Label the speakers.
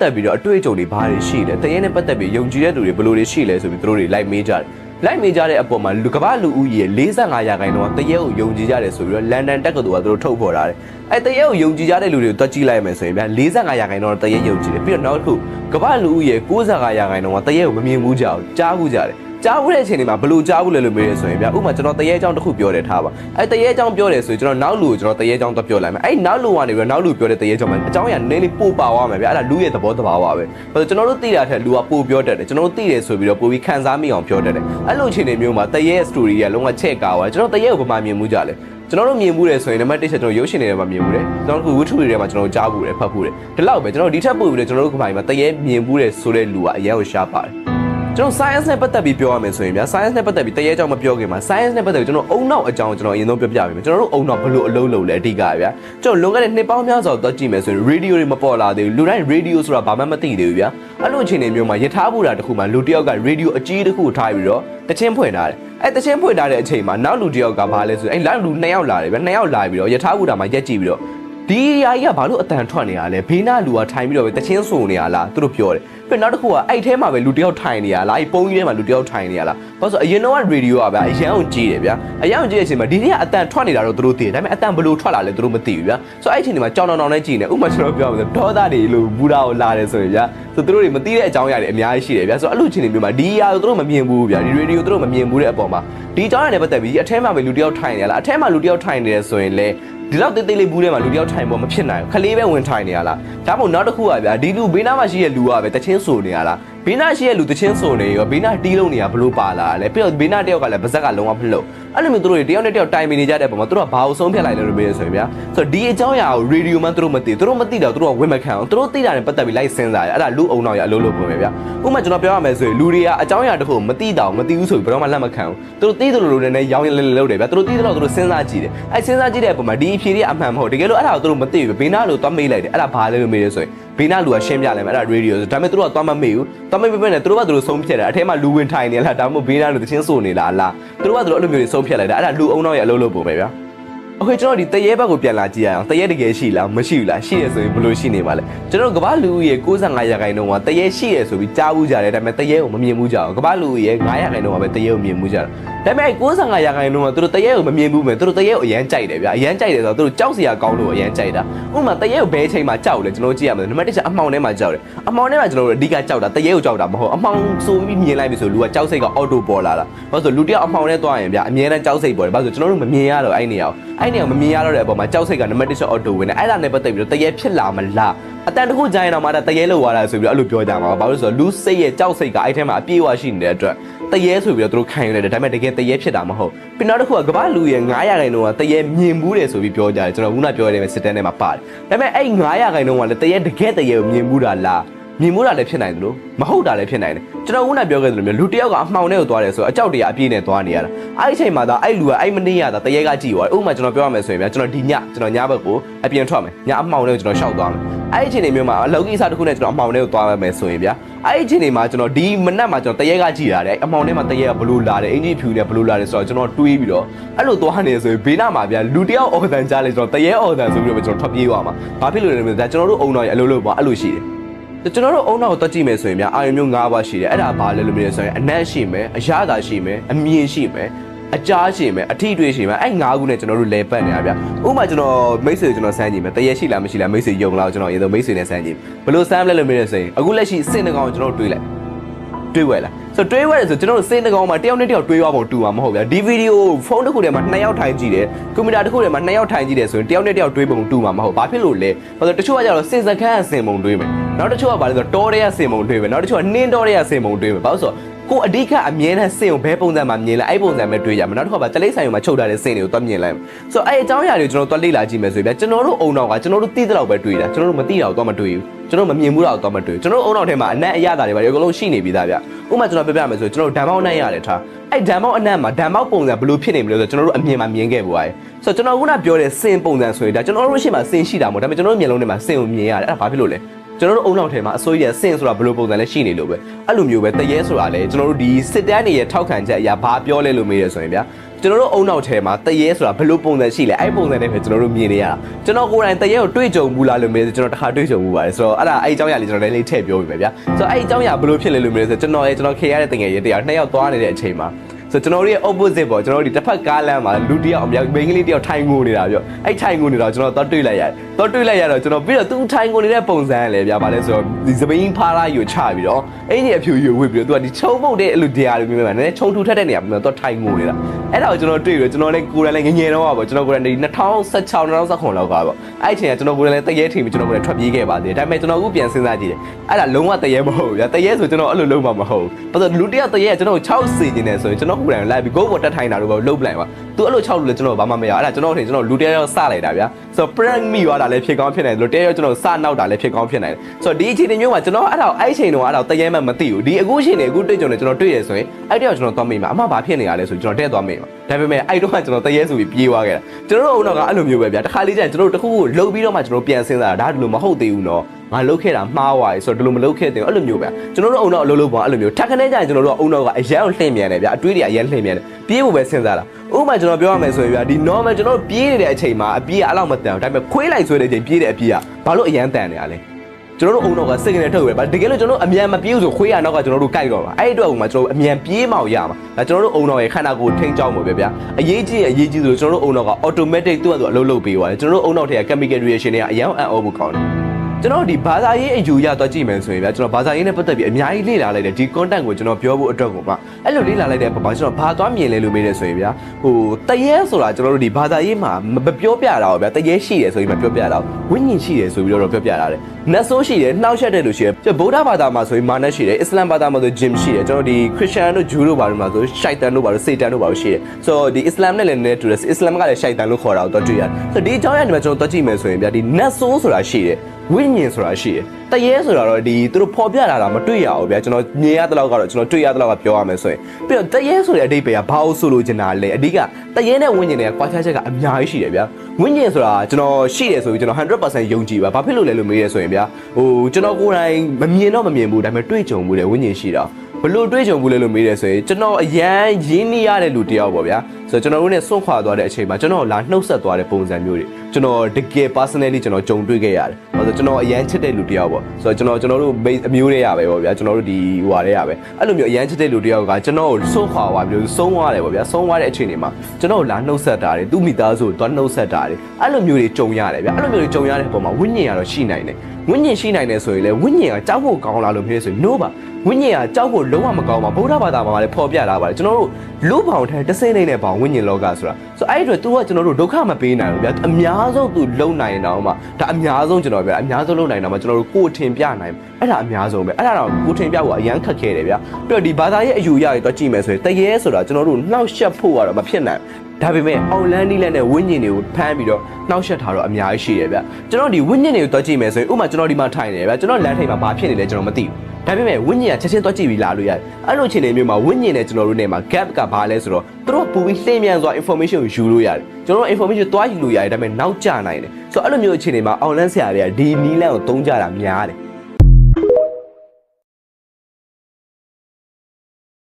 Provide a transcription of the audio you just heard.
Speaker 1: တက်ပြီးတော့အတွေ့အကြုံတွေဘာတွေရှိလဲတရေနဲ့ပတ်သက်ပြီးယုံကြည်တဲ့လူတွေဘယ်လိုတွေရှိလဲဆိုပြီးသူတို့တွေလိုက်မေးကြတယ်လိုက်မေးကြတဲ့အပေါ်မှာလူကမ္ဘာလူဦးရေ45ရာခိုင်နှုန်းကတရေကိုယုံကြည်ကြတယ်ဆိုပြီးတော့လန်ဒန်တက္ကသိုလ်ကသူတို့ထုတ်ဖော်ထားတယ်အဲတရေကိုယုံကြည်ကြတဲ့လူတွေကိုတွက်ကြည့်လိုက်မယ်ဆိုရင်ဗျာ45ရာခိုင်နှုန်းကတရေယုံကြည်တယ်ပြီးတော့နောက်တစ်ခုကမ္ဘာလူဦးရေ65ရာခိုင်နှုန်းကတရေကိုမမြင်ဘူးကြအောင်ကြားဘူးကြတယ် ကြားဘူးတဲ့အချိန်တွေမှာဘယ်လိုကြားဘူးလဲလို့မေးရဆိုရင်ဗျာဥပမာကျွန်တော်တရေအကြောင်းတစ်ခုပြောတယ်ထားပါအဲတရေအကြောင်းပြောတယ်ဆိုရင်ကျွန်တော်နောက်လူကိုကျွန်တော်တရေအကြောင်းတော့ပြောလိုက်မယ်အဲနောက်လူကနေပြီးတော့နောက်လူပြောတဲ့တရေအကြောင်းမှာအကြောင်းအရာနည်းနည်းလေးပို့ပါသွားမယ်ဗျာအဲ့ဒါလူရဲ့သဘောတဘာဝပဲဘာလို့ကျွန်တော်တို့သိတာထက်လူကပို့ပြောတတ်တယ်ကျွန်တော်တို့သိတယ်ဆိုပြီးတော့ပို့ပြီးခန်းစားမိအောင်ပြောတတ်တယ်အဲ့လိုအခြေအနေမျိုးမှာတရေ story ကလုံးဝချက်ကာသွားကျွန်တော်တရေကိုဘာမှမြင်မှုကြလဲကျွန်တော်တို့မြင်မှုတယ်ဆိုရင်နံပါတ်1ချက်ကျွန်တော်ရုပ်ရှင်တွေထဲမှာမြင်မှုတယ်ကျွန်တော်တို့ဝတ္ထုတွေထဲမှာကျွန်တော်ကြားမှုတယ်ဖတ်မှုတယ်ဒီလောက်ပဲကျွန်တော်ဒီထက်ပိုပြီးတော့ကျွန်တော်တို့ကမှမှာတရေမြင်မှုတယ်ဆိုတဲ့လူကအရင်ကိုရှားပါတယ် ကျွန်တော် science နဲ့ပတ်သက်ပြီးပြောရမယ်ဆိုရင်ဗျာ science နဲ့ပတ်သက်ပြီးတရေအကြောင်းမပြောခင်မှာ science နဲ့ပတ်သက်ပြီးကျွန်တော်အုံနောက်အကြောင်းကျွန်တော်အရင်ဆုံးပြောပြပေးမယ်ကျွန်တော်တို့အုံနောက်ဘယ်လိုအလုပ်လုပ်လဲအဓိကဗျာကျွန်တော်လွန်ခဲ့တဲ့နှစ်ပေါင်းများစွာတော့ကြည့်မယ်ဆိုရင် radio တွေမပေါ်လာသေးဘူးလူတိုင်း radio ဆိုတာဘာမှမသိသေးဘူးဗျာအဲ့လိုအခြေအနေမျိုးမှာယထာဘူတာတစ်ခုမှာလူတစ်ယောက်က radio အကြီးတစ်ခုကိုထားပြီးတော့တချင်းဖွင့်ထားတယ်အဲ့တချင်းဖွင့်ထားတဲ့အချိန်မှာနောက်လူတစ်ယောက်ကဘာလဲဆိုရင်အဲ့နောက်လူနှစ်ယောက်လာတယ်ဗျာနှစ်ယောက်လာပြီးတော့ယထာဘူတာမှာရက်ကြည့်ပြီးတော့ ဒီຢာကြီးကဘာလို့အတန်ထွက်နေရလဲဘေးနာလူကထိုင်ပြီးတော့ပဲတချင်းစုံနေရလားသူတို့ပြောတယ်ပြီးနောက်တစ်ခုကအဲ့ထဲမှာပဲလူတစ်ယောက်ထိုင်နေရလားအဲ့ပုံကြီးထဲမှာလူတစ်ယောက်ထိုင်နေရလားဘာလို့ဆိုအရင်တော့ရေဒီယိုကဗျာအရန်အောင်ကြီးတယ်ဗျာအရန်အောင်ကြီးတဲ့အချိန်မှာဒီနေ့ကအတန်ထွက်နေတာတော့သူတို့သိတယ်ဒါပေမဲ့အတန်ဘယ်လိုထွက်လာလဲသူတို့မသိဘူးဗျာဆိုအဲ့အချိန်ဒီမှာကြောင်တောင်တောင်နဲ့ကြည်နေဥပမာကျွန်တော်ပြောရမယ်ဆိုဒေါသတွေလို့ဘူရာကိုလာတယ်ဆိုရင်ဗျာဆိုသူတို့တွေမသိတဲ့အကြောင်းအရာတွေအများကြီးရှိတယ်ဗျာဆိုအဲ့လိုအချိန်တွေမျိုးမှာဒီຢာကိုသူတို့မမြင်ဘူးဗျာဒီရေဒီယိုသူတို့မမြင်ဘူးတဲ့အပေါ်မှာဒီအကြောင်းအရာတွေပတ်သက်ပြီးအထဲမှာပဲလူတစ်ယောက်ထိုင်နေရလားအထဲမှာလူတစ်ယောက်ထိုင်နေတယ်ဆိုရင်လေ ဒီလောက်တိတ်တိတ်လေးဘူးထဲမှာလူတယောက်ထိုင်ပေါ်မဖြစ်နိုင်ဘူးခလေးပဲဝင်ထိုင်နေရလားဒါမှမဟုတ်နောက်တစ်ခုကဗျာဒီလူဘေးနားမှာရှိတဲ့လူကပဲတချင်းဆိုနေရလားဘေးနားရှိတဲ့လူတချင်းဆိုနေရောဘေးနားတီးလုံးနေရဘလို့ပါလာလဲပြီးတော့ဘေးနားတယောက်ကလည်းဗဇက်ကလုံးဝမလှုပ်အဲ့လိုမျိုးသူတို့တွေတယောက်နဲ့တယောက်တိုင်ပင်နေကြတဲ့ပုံမှာသူတို့ကဘာလို့ဆုံးဖြတ်လိုက်လဲလို့ပြောရဆိုရင်ဗျာဆိုတော့ဒီအကြောင်းအရာကိုရေဒီယိုမှသူတို့မသိသူတို့မသိတော့သူတို့ကဝင်မခံအောင်သူတို့သိတာနဲ့ပတ်သက်ပြီးလိုက်စဉ်းစားရအဲ့ဒါလူအုံနောက်ရအလုပ်လုပ်ပုံပဲဗျာဥပမာကျွန်တော်ပြောရမယ်ဆိုရင်လူတွေကအကြောင်းအရာတစ်ခုမသိတော့မသိဘူးဆိုပြီးဘယ်တော့မှလက်မခံဘူးသူတို့သိတယ်လို့လည်းနည်းရောင်းရလဲလဲလုပ်တယ်ဗျာသူတို့သိတယ်လို့သူတို့စဉ်းစားကြည့်တယ်အဲ့စဉ်းစားကြည့်တဲ့အပေါ်မှာဒီအဖြေတွေအမှန်မဟုတ်တကယ်လို့အဲ့ဒါကိုသူတို့မသိဘူးဘေးနားလို့သွားမေးလိုက်တယ်အဲ့ဒါဘာလဲလို့မေးရဆိုရင် ဘေးနားလူကရှင်းပြလိုက်မယ်အဲ့ဒါရေဒီယိုဆိုဒါပေမဲ့သူတို့ကသွားမမေ့ဘူးသွားမမေ့ပဲနဲ့သူတို့ကသူတို့ဆုံးဖြတ်တယ်အထဲမှာလူဝင်ထိုင်နေလားဒါမှမဟုတ်ဘေးနားလူတချင်းဆိုနေလားလားသူတို့ကသူတို့အဲ့လိုမျိုးတွေဆုံးဖြတ်လိုက်တာအဲ့ဒါလူအုံနောက်ရဲ့အလုပ်လုပ်ပုံပဲဗျာโอเคကျွန်တော်ဒီတရေဘက်ကိုပြန်လာကြည့်ရအောင်တရေတကယ်ရှိလားမရှိဘူးလားရှိရဆိုရင်ဘယ်လိုရှိနေပါလဲကျွန်တော်ကမ္ဘာလူဦးရေ65ရာခိုင်နှုန်းကတရေရှိရဆိုပြီးကြားဘူးကြတယ်ဒါပေမဲ့တရေကိုမမြင်ဘူးကြအောင်ကမ္ဘာလူဦးရေ9ရာခိုင်နှုန်းကပဲတရေကိုမြင်ဘူးကြတာ ဒါပေမဲ့65ရာခိုင်နှုန်းကသူတို့တရေကိုမမြင်ဘူးမယ်သူတို့တရေကိုအရန်ကြိုက်တယ်ဗျာအရန်ကြိုက်တယ်ဆိုတော့သူတို့ကြောက်စရာကောင်းလို့အရန်ကြိုက်တာဥပမာတရေကိုဘယ်အချိန်မှာကြောက်လဲကျွန်တော်ကြည့်ရမယ်နံပါတ်1ချက်အမှောင်ထဲမှာကြောက်တယ်အမှောင်ထဲမှာကျွန်တော်တို့အဓိကကြောက်တာတရေကိုကြောက်တာမဟုတ်အမှောင်ဆိုပြီးမြင်လိုက်ပြီဆိုလူကကြောက်စိတ်ကအော်တိုပေါ်လာတာဘာလို့ဆိုလူတယောက်အမှောင်ထဲသွားရင်ဗျာအမြဲတမ်းကြောက်စိတ်ပေါ်တယ်ဘာလို့ဆိုကျွန်တော်တို့မမြင်ရတော့အဲ့နေရာကိုအဲ့နေရာကိုမမြင်ရတော့တဲ့အပေါ်မှာကြောက်စိတ်ကနံပါတ်1ချက်အော်တိုဝင်တယ်အဲ့ဒါနဲ့ပတ်သက်ပြီးတော့တရေဖြစ်လာမလားအတန်တခုကြိုင်တော့မှတရေလို့သွားတာဆိုပြီးတော့အဲ့လိုပြောကြမှာပါဘာလို့ဆိုတော့လူစိတ်ရဲ့ကြောက်စိတ်ကအဲ့ထဲမှာအပြည့်အဝရှိနေတဲ့အတွက် တရေဆိုပြီးတော့သူတို့ခံရတယ်ဒါပေမဲ့တကယ်တရေဖြစ်တာမဟုတ်ပြီးနောက်တစ်ခုကကမ္ဘာလူရဲ့900ခိုင်နှုန်းကတရေမြင်ဘူးတယ်ဆိုပြီးပြောကြတယ်ကျွန်တော်ခုနပြောရတဲ့စစ်တမ်းထဲမှာပါတယ်ဒါပေမဲ့အဲ့900ခိုင်နှုန်းကလည်းတရေတကယ်တရေကိုမြင်ဘူးတာလား မြင်မှုတာလည်းဖြစ်နိုင်တယ်လို့မဟုတ်တာလည်းဖြစ်နိုင်တယ်ကျွန်တော်ခုနပြောခဲ့သလိုမျိုးလူတစ်ယောက်ကအမှောင်ထဲကိုသွားတယ်ဆိုတော့အကြောက်တရားအပြည့်နဲ့သွားနေရတာအဲ့ဒီအချိန်မှာသာအဲ့လူကအဲ့မနေရတာတရေကကြည့်သွားတယ်ဥပမာကျွန်တော်ပြောရမယ်ဆိုရင်ဗျာကျွန်တော်ဒီညကျွန်တော်ညဘက်ကိုအပြင်ထွက်မယ်ညအမှောင်ထဲကိုကျွန်တော်ရှောက်သွားမယ်အဲ့ဒီအချိန်တွေမျိုးမှာအလောကိစ္စတစ်ခုနဲ့ကျွန်တော်အမှောင်ထဲကိုသွားမယ်ဆိုရင်ဗျာအဲ့ဒီအချိန်တွေမှာကျွန်တော်ဒီမနက်မှာကျွန်တော်တရေကကြည့်ရတယ်အမှောင်ထဲမှာတရေကဘလို့လာတယ်အင်ဂျီဖြူနဲ့ဘလို့လာတယ်ဆိုတော့ကျွန်တော်တွေးပြီးတော့အဲ့လိုသွားနေဆိုရင်ဘေးနားမှာဗျာလူတစ်ယောက်အော်တန်ကြားလေကျွန်တော်တရေအော်တန်ဆိုပြီးတော့ကျွန်တော်ထွက်ပြေးသွားမှာဘာဖြစ်လို့လဲဒါကျွန်တော်တို့အုံတော်ရဲ့အလုပ်လုပ်ပေါ့အဲ့လိုရှိတယ် ကျွန်တော်တို့အုံနောက်ကိုတွက်ကြည့်မယ်ဆိုရင်ဗျာအာရုံမျိုး၅ပါးရှိတယ်အဲ့ဒါဘာလဲလို့မြင်ဆိုရင်အနက်ရှိမယ်အရသာရှိမယ်အမြင်ရှိမယ်အကြားရှိမယ်အထီတွေးရှိမယ်အဲ့၅ခုနဲ့ကျွန်တော်တို့လဲပတ်နေတာဗျဥပမာကျွန်တော်မိတ်ဆွေကျွန်တော်စမ်းကြည့်မယ်တရေရှိလားမရှိလားမိတ်ဆွေယုံလားကျွန်တော်ရေတော့မိတ်ဆွေနဲ့စမ်းကြည့်ဘယ်လိုစမ်းလဲလို့မြင်ရဆိုရင်အခုလက်ရှိစင်တကောင်ကျွန်တော်တို့တွေးလိုက်တွေးဝဲလား ဆိုတွေးဝဲတယ်ဆိုကျွန်တော်တို့စင်တကောင်မှာတယောက်နဲ့တယောက်တွေးသွားပုံတူမှာမဟုတ်ဗျာဒီဗီဒီယိုဖုန်းတစ်ခုထဲမှာနှစ်ယောက်ထိုင်ကြည့်တယ်ကွန်ပျူတာတစ်ခုထဲမှာနှစ်ယောက်ထိုင်ကြည့်တယ်ဆိုရင်တယောက်နဲ့တယောက်တွေးပုံတူမှာမဟုတ်ဘာဖြစ်လို့လဲဘာလို့တချို့ကကြတော့စင်စခန်းစင်ပုံတွေးမယ်နောက်တချို့ကဘာလဲဆိုတော့တောရဲစင်ပုံတွေးမယ်နောက်တချို့ကနှင်းတောရဲစင်ပုံတွေးမယ်ဘာလို့ဆိုတော့ကိုအဓိကအမြဲတမ်းစင်ကိုဘဲပုံစံမှာမြင်လိုက်အဲ့ပုံစံပဲတွေးရမယ်နောက်တစ်ခါပါတလိမ့်ဆိုင်ကိုမှချုပ်ထားတဲ့စင်တွေကိုသွားမြင်လိုက်မယ်ဆိုတော့အဲ့အကြောင်းအရာတွေကိုကျွန်တော်သွားလေ့လာကြည့်မယ်ဆိုရင်ဗျာကျွန်တော်တို့အုံတော့ကကျွန်တော်တို့သိတဲ့လောက်ပဲတွေးတာကျွန်တော်တို့မသိတာကိုသွားမတွေးဘူးကျွန်တော်မမြင်ဘူးတော့တော့မတွေ့ကျွန်တော်အုံနောက်ထဲမှာအနက်အရသာတွေပါအကုန်လုံးရှိနေပြီသားဗျ ဥပမာကျွန်တော်ပြပြမယ်ဆိုကျွန်တော်ဓာတ်မောက်နိုင်ရတယ်ထားအဲ့ဓာတ်မောက်အနက်မှာဓာတ်မောက်ပုံစံဘယ်လိုဖြစ်နေမလဲဆိုကျွန်တော်တို့အမြင်မှာမြင်ခဲ့ပူပါတယ်ဆိုတော့ကျွန်တော်ခုနပြောတဲ့စင်ပုံစံဆိုရင်ဒါကျွန်တော်တို့ရှိမှစင်ရှိတာမဟုတ်ဒါပေမဲ့ကျွန်တော်တို့မျက်လုံးထဲမှာစင်ကိုမြင်ရတယ်အဲ့ဒါဘာဖြစ်လို့လဲကျွန်တော်တို့အုံနောက်ထဲမှာအစိုးရစင်ဆိုတာဘယ်လိုပုံစံလဲရှိနေလို့ပဲအဲ့လိုမျိုးပဲတရေဆိုတာလေကျွန်တော်တို့ဒီစစ်တမ်းတွေရဲ့ထောက်ခံချက်အရာဘာပြောလဲလို့မေးရဆိုရင်ဗျာတ ကျွန်တော်တို့အုံနောက်ထဲမှာတရေဆိုတာဘယ်လိုပုံစံရှိလဲအဲ့ပုံစံနဲ့ပဲကျွန်တော်တို့မြင်နေရတာကျွန်တော်ကိုယ်တိုင်တရေကိုတွေ့ကြုံဘူးလားလို့မေးဆိုကျွန်တော်တစ်ခါတွေ့ကြုံဘူးပါတယ်ဆိုတော့အဲ့ဒါအဲ့အကြောင်းအရာလေးကျွန်တော်လည်းလေးထည့်ပြောပြမယ်ဗျာဆိုတော့အဲ့အကြောင်းအရာဘယ်လိုဖြစ်လဲလို့မေးဆိုကျွန်တော်ရဲ့ကျွန်တော်ခေရတဲ့တငယ်ရေးတရားနှစ်ယောက်သွားနေတဲ့အချိန်မှာဆိုကျွန်တော်တို့ရဲ့ opposite ပေါ့ကျွန်တော်တို့ဒီတစ်ဖက်ကကားလမ်းမှာလူတစ်ယောက်အမြောက်မိန်းကလေးတစ်ယောက်ထိုင်ငိုနေတာပြောအဲ့ထိုင်ငိုနေတာကျွန်တော်တော့တွေ့လိုက်ရတယ် တော့တွေ့လိုက်ရတော့ကျွန်တော်ပြီးတော့သူထိုင်ငိုနေတဲ့ပုံစံလေဗျာဗာလဲဆိုတော့ဒီသပင်းဖားလာယူချပြီးတော့အဲ့ဒီအဖြူယူဝစ်ပြီးတော့သူကဒီချုံပုတ်တဲ့အလူတရားလိုမျိုးပဲနည်းနည်းချုံထူထက်တဲ့နေရာမှာတော့ထိုင်ငိုနေတာအဲ့ဒါကိုကျွန်တော်တွေ့ပြီးတော့ကျွန်တော်လည်းကိုယ်တိုင်လည်းငငယ်တော့ပါပေါ့ကျွန်တော်ကိုယ်တိုင်ဒီ2016 2019လောက်ကပေါ့အဲ့အချိန်ကကျွန်တော်ကိုယ်တိုင်လည်းတရေထင်ပြီးကျွန်တော်ကိုယ်တိုင်ထွက်ပြေးခဲ့ပါသေးတယ်ဒါပေမဲ့ကျွန်တော်အခုပြန်စဉ်းစားကြည့်တယ်အဲ့ဒါလုံးဝတရေမဟုတ်ဘူးဗျာတရေဆိုကျွန်တော်အဲ့လိုလုံးမမဟုတ်ဘူးဘာလို့လူတစ်ယောက်တရေကကျွန်တော်6စီနေတယ်ဆိုရင်ကျွန်တော်ကိုယ်တိုင်လိုက်ပြီး go ပေါ်တက်ထိုင်တာတော့လုံးပလိုက်ပါ သူအဲ့လို6လို့လည်းကျွန်တော်ဘာမှမရအဲ့ဒါကျွန်တော်ထင်ကျွန်တော်လူတစ်ယောက်စလိုက်တာဗျာဆိုတော့ prank မိသွားတာလည်းဖြစ်ကောင်းဖြစ်နိုင်တယ်လို့တရေကျွန်တော်စနောက်တာလည်းဖြစ်ကောင်းဖြစ်နိုင်တယ်ဆိုတော့ဒီအချိန်မျိုးမှာကျွန်တော်အဲ့ဒါအဲ့အချိန်တော့အဲ့ဒါတရေမှမသိဘူးဒီအခုအချိန်နေအခုတွေ့ကြုံနေကျွန်တော်တွေ့ရဆိုရင်အဲ့တယောက်ကျွန်တော်သွားမိမှာအမှဘာဖြစ်နေရလဲဆိုကျွန်တော်တဲ့သွားမိမှာ ဒါပေမဲ့အဲ့တော့ကကျွန်တော်တရေဆိုပြီးပြေးသွားခဲ့တာကျွန်တော်တို့အုံတော့ကအဲ့လိုမျိုးပဲဗျာတစ်ခါလေးကျရင်ကျွန်တော်တို့တစ်ခုခုလှုပ်ပြီးတော့မှကျွန်တော်ပြန်စဉ်းစားတာဒါဒီလိုမဟုတ်သေးဘူးနော်ငါလှုပ်ခဲ့တာမှားသွားပြီဆိုတော့ဒီလိုမလှုပ်ခဲ့တဲ့အဲ့လိုမျိုးပဲကျွန်တော်တို့အုံတော့အလုပ်လုပ်ပါအဲ့လိုမျိုးထက်ခနဲကျရင်ကျွန်တော်တို့အုံတော့ကအရန်လှင့်မြန်တယ်ဗျာအတွေးတွေအရန်လှင့်မြန်တယ်ပြေးဖို့ပဲစဉ်းစားတာဥပမာကျွန်တော်ပြောရမယ်ဆိုရင်ဗျာဒီ normal ကျွန်တော်တို့ပြေးနေတဲ့အချိန်မှာအပြေးအဲ့လောက်မတန်ဘူးဒါပေမဲ့ခွေးလိုက်ဆွဲတဲ့အချိန်ပြေးတဲ့အပြေးကဘာလို့အရန်တန်နေရလဲ ကျွန်တော်တို့အုံတော့ကစိတ်ကနေထုတ်ပဲဗာတကယ်လို့ကျွန်တော်တို့အမြန်မပြေးဘူးဆိုခွေးရနောက်ကကျွန်တော်တို့ကြိုက်တော့မှာအဲ့ဒီအတွက်ဥမာကျွန်တော်တို့အမြန်ပြေးမှောက်ရမှာဒါကျွန်တော်တို့အုံတော့ရဲ့ခန္ဓာကိုယ်ထိန်းချောင်းမှာပဲဗျာအရေးကြီးအရေးကြီးဆိုကျွန်တော်တို့အုံတော့က automatic သူ့အတူအလုပ်လုပ်ပေးသွားတယ်ကျွန်တော်တို့အုံတော့ထဲက chemical reaction တွေကအရန်အံ့ဩမှုကောင်းတယ် ကျွန်တော်ဒီဘာသာရေးအယူရတော့ကြည့်မယ်ဆိုရင်ဗျာကျွန်တော်ဘာသာရေးနဲ့ပတ်သက်ပြီးအများကြီးလေ့လာလိုက်တယ်ဒီ content ကိုကျွန်တော်ပြောဖို့အတွက်ကိုမှအဲ့လိုလေ့လာလိုက်တဲ့ပုံမှာကျွန်တော်ဘာသွားမြင်လဲလို့မေးတယ်ဆိုရင်ဗျာဟိုတရေဆိုတာကျွန်တော်တို့ဒီဘာသာရေးမှာမပြောပြတာတော့ဗျာတရေရှိတယ်ဆိုပြီးမှပြောပြတာဝိညာဉ်ရှိတယ်ဆိုပြီးတော့ပြောပြတာတယ်နတ်ဆိုးရှိတယ်နှောက်ရက်တဲ့လူရှိတယ်ကျွန်တော်ဗုဒ္ဓဘာသာမှာဆိုရင်မာနရှိတယ်အစ္စလမ်ဘာသာမှာဆိုဂျင်ရှိတယ်ကျွန်တော်ဒီခရစ်ယာန်တို့ဂျူးတို့ဘာလို့မှာဆိုရှိုက်တန်တို့ဘာလို့စေတန်တို့ဘာလို့ရှိတယ်ဆိုတော့ဒီအစ္စလမ်နဲ့လည်းနည်းနည်းတူတယ်အစ္စလမ်ကလည်းရှိုက်တန်လို့ခေါ်တာကိုတော့တွေ့ရတယ်ဆိုတော့ဒီအကြောင်းအရာတွေမှာကျွန်တော်တွက်ကြည့်မယ်ဆိုရင်ဗျာဒီနတ်ဆိုးဆိုတာရှိတယ် ဝိညာဉ်ဆိုတာရှိတယ်တရေဆိုတာတော့ဒီသူတို့ပေါ်ပြလာတာမတွေ့ရဘူးဗျာကျွန်တော်မြင်ရတဲ့လောက်ကတော့ကျွန်တော်တွေ့ရတဲ့လောက်ကပြောရမယ်ဆိုရင်ပြီးတော့တရေဆိုတဲ့အဓိပ္ပာယ်ကဘာလို့ဆိုလို့ချင်တာလဲအဓိကတရေနဲ့ဝိညာဉ်တွေကကွာခြားချက်ကအများကြီးရှိတယ်ဗျာဝိညာဉ်ဆိုတာကျွန်တော်ရှိတယ်ဆိုပြီးကျွန်တော်100%ယုံကြည်ပါဘာဖြစ်လို့လဲလို့မေးရဆိုရင်ဗျာဟိုကျွန်တော်ကိုယ်တိုင်မမြင်တော့မမြင်ဘူးဒါပေမဲ့တွေ့ကြုံမှုတယ်ဝိညာဉ်ရှိတာ ဘလို့တွေးကြုံဘူးလဲလို့မေးတယ်ဆိုရင်ကျွန်တော်အရန်ရင်းနှီးရတဲ့လူတယောက်ပေါ့ဗျာဆိုတော့ကျွန်တော်တို့နဲ့ဆွန့်ခွာသွားတဲ့အချိန်မှာကျွန်တော်လာနှုတ်ဆက်သွားတဲ့ပုံစံမျိုးတွေကျွန်တော်တကယ် personally ကျွန်တော်ကြုံတွေ့ခဲ့ရတယ်။ဘာလို့ကျွန်တော်အရန်ချစ်တဲ့လူတယောက်ပေါ့ဆိုတော့ကျွန်တော်ကျွန်တော်တို့ base အမျိုးတွေရပဲပေါ့ဗျာကျွန်တော်တို့ဒီဟိုဟာတွေရပဲအဲ့လိုမျိုးအရန်ချစ်တဲ့လူတယောက်ကကျွန်တော်ကိုဆွန့်ခွာသွားပြီးလို့ဆုံးသွားတယ်ပေါ့ဗျာဆုံးသွားတဲ့အချိန်တွေမှာကျွန်တော်ကိုလာနှုတ်ဆက်တာတွေသူ့မိသားစုကိုသွားနှုတ်ဆက်တာတွေအဲ့လိုမျိုးတွေကြုံရတယ်ဗျာအဲ့လိုမျိုးတွေကြုံရတဲ့အပေါ်မှာဝိညာဉ်ကတော့ရှိနိုင်တယ်ဝိညာဉ်ရှိနိုင်တယ်ဆိုရင်လေဝိညာဉ်ကကြောက်ဖို့ကောင်းလာလို့မျိုးဆိုရင် no ပါ ဝိညာဉ်ကကြောက်ဖို့လုံးဝမကောင်းပါဗုဒ္ဓဘာသာမှာလည်းဖော်ပြလာပါတယ်ကျွန်တော်တို့လူပေါင်းထဲတစ်စိမ့်နေတဲ့ပေါင်းဝိညာဉ်လောကဆိုတာဆိုအဲ့ဒီအတွက် तू ကကျွန်တော်တို့ဒုက္ခမပေးနိုင်ဘူးဗျာအများဆုံး तू လုံနိုင်တော့မှဒါအများဆုံးကျွန်တော်ဗျာအများဆုံးလုံနိုင်တော့မှကျွန်တော်တို့ကိုယ်ထင်ပြနိုင်အဲ့ဒါအများဆုံးပဲအဲ့ဒါတော့ကိုယ်ထင်ပြဖို့အရန်ခက်ခဲတယ်ဗျာပြီးတော့ဒီဘာသာရဲ့အယူရတွေတော့ကြည့်မယ်ဆိုရင်တရေဆိုတာကျွန်တော်တို့နှောက်ယှက်ဖို့ကတော့မဖြစ်နိုင်ဒါပေမဲ့အော်လန်နီလက်နဲ့ဝိညာဉ်တွေကိုဖမ်းပြီးတော့နှောက်ယှက်ထားတော့အများကြီးရှိတယ်ဗျကျွန်တော်ဒီဝိညာဉ်တွေကိုတော့ကြည့်မယ်ဆိုရင်ဥပမာကျွန်တော်ဒီမှာထိုင်နေတယ်ဗျကျွန်တော်လမ်းထိပ်မှာဘာဖြစ်နေလဲကျွန်တော်မသိဘူးဒါပေမဲ့ဝိညာဉ်ကချက်ချင်းတော့ကြည့်ပြီးလာလို့ရတယ်အဲ့လိုအခြေအနေမျိုးမှာဝိညာဉ်နဲ့ကျွန်တော်တို့နဲ့မှာ gap ကဘာလဲဆိုတော့သူတို့ပူပြီးလှည့်မြန်စွာ information ကိုယူလို့ရတယ်ကျွန်တော်တို့ information တွားယူလို့ရတယ်ဒါပေမဲ့နောက်ကျနိုင်တယ်ဆိုတော့အဲ့လိုမျိုးအခြေအနေမှာ online ဆရာတွေကဒီနီးလန်းကိုသုံးကြတာများတယ်